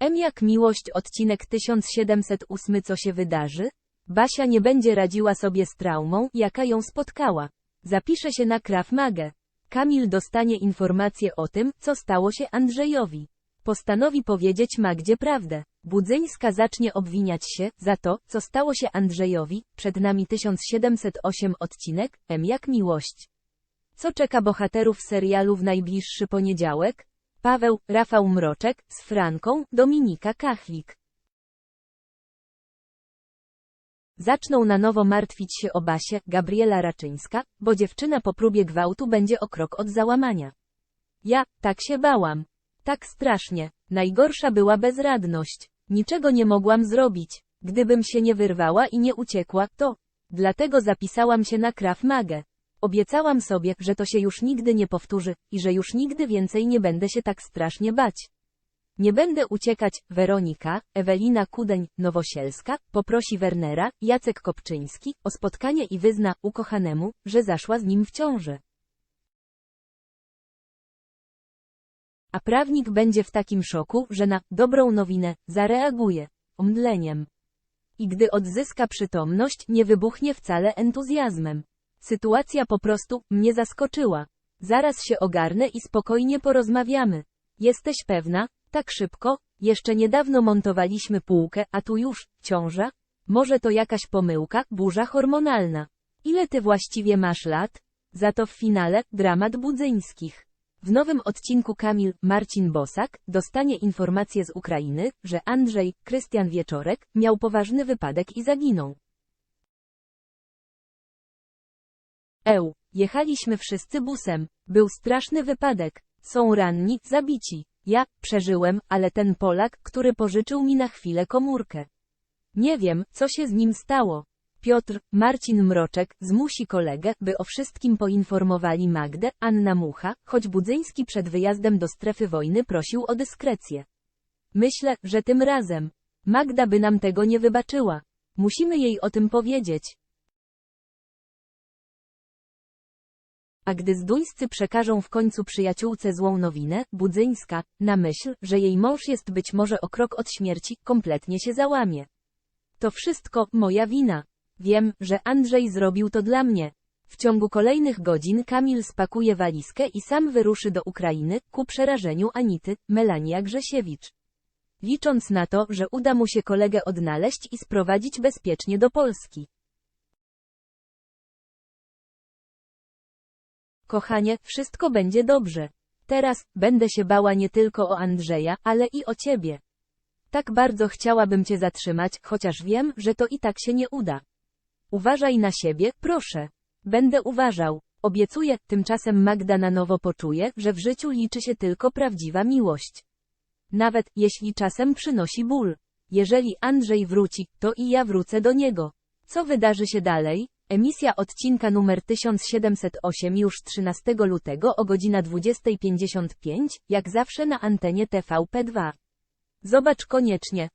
M jak miłość odcinek 1708 Co się wydarzy? Basia nie będzie radziła sobie z traumą, jaka ją spotkała. Zapisze się na Krav Magę. Kamil dostanie informację o tym, co stało się Andrzejowi. Postanowi powiedzieć Magdzie prawdę. Budzyńska zacznie obwiniać się za to, co stało się Andrzejowi. Przed nami 1708 odcinek, M jak miłość. Co czeka bohaterów serialu w najbliższy poniedziałek? Paweł, Rafał Mroczek, z Franką, Dominika Kachlik. Zaczną na nowo martwić się o Basię, Gabriela Raczyńska, bo dziewczyna po próbie gwałtu będzie o krok od załamania. Ja, tak się bałam. Tak strasznie. Najgorsza była bezradność. Niczego nie mogłam zrobić. Gdybym się nie wyrwała i nie uciekła, to... Dlatego zapisałam się na Krav Magę. Obiecałam sobie, że to się już nigdy nie powtórzy, i że już nigdy więcej nie będę się tak strasznie bać. Nie będę uciekać, Weronika, Ewelina Kudeń, Nowosielska, poprosi Wernera, Jacek Kopczyński, o spotkanie i wyzna ukochanemu, że zaszła z nim w ciąży. A prawnik będzie w takim szoku, że na dobrą nowinę zareaguje omdleniem. I gdy odzyska przytomność, nie wybuchnie wcale entuzjazmem. Sytuacja po prostu mnie zaskoczyła. Zaraz się ogarnę i spokojnie porozmawiamy. Jesteś pewna? Tak szybko? Jeszcze niedawno montowaliśmy półkę, a tu już ciąża? Może to jakaś pomyłka, burza hormonalna. Ile ty właściwie masz lat? Za to w finale dramat budzyńskich. W nowym odcinku Kamil, Marcin Bosak, dostanie informację z Ukrainy, że Andrzej, Krystian Wieczorek, miał poważny wypadek i zaginął. Eł, jechaliśmy wszyscy busem. Był straszny wypadek. Są ranni, zabici. Ja, przeżyłem, ale ten Polak, który pożyczył mi na chwilę komórkę. Nie wiem, co się z nim stało. Piotr, Marcin Mroczek, zmusi kolegę, by o wszystkim poinformowali Magdę, Anna Mucha, choć Budzyński przed wyjazdem do strefy wojny prosił o dyskrecję. Myślę, że tym razem. Magda by nam tego nie wybaczyła. Musimy jej o tym powiedzieć. A gdy zduńscy przekażą w końcu przyjaciółce złą nowinę, Budzyńska, na myśl, że jej mąż jest być może o krok od śmierci, kompletnie się załamie. To wszystko, moja wina. Wiem, że Andrzej zrobił to dla mnie. W ciągu kolejnych godzin Kamil spakuje walizkę i sam wyruszy do Ukrainy, ku przerażeniu Anity, Melania Grzesiewicz. Licząc na to, że uda mu się kolegę odnaleźć i sprowadzić bezpiecznie do Polski. Kochanie, wszystko będzie dobrze. Teraz, będę się bała nie tylko o Andrzeja, ale i o ciebie. Tak bardzo chciałabym cię zatrzymać, chociaż wiem, że to i tak się nie uda. Uważaj na siebie, proszę. Będę uważał. Obiecuję, tymczasem Magda na nowo poczuje, że w życiu liczy się tylko prawdziwa miłość. Nawet, jeśli czasem przynosi ból. Jeżeli Andrzej wróci, to i ja wrócę do niego. Co wydarzy się dalej? Emisja odcinka numer 1708 już 13 lutego o godzina 20.55, jak zawsze na antenie TVP2. Zobacz koniecznie.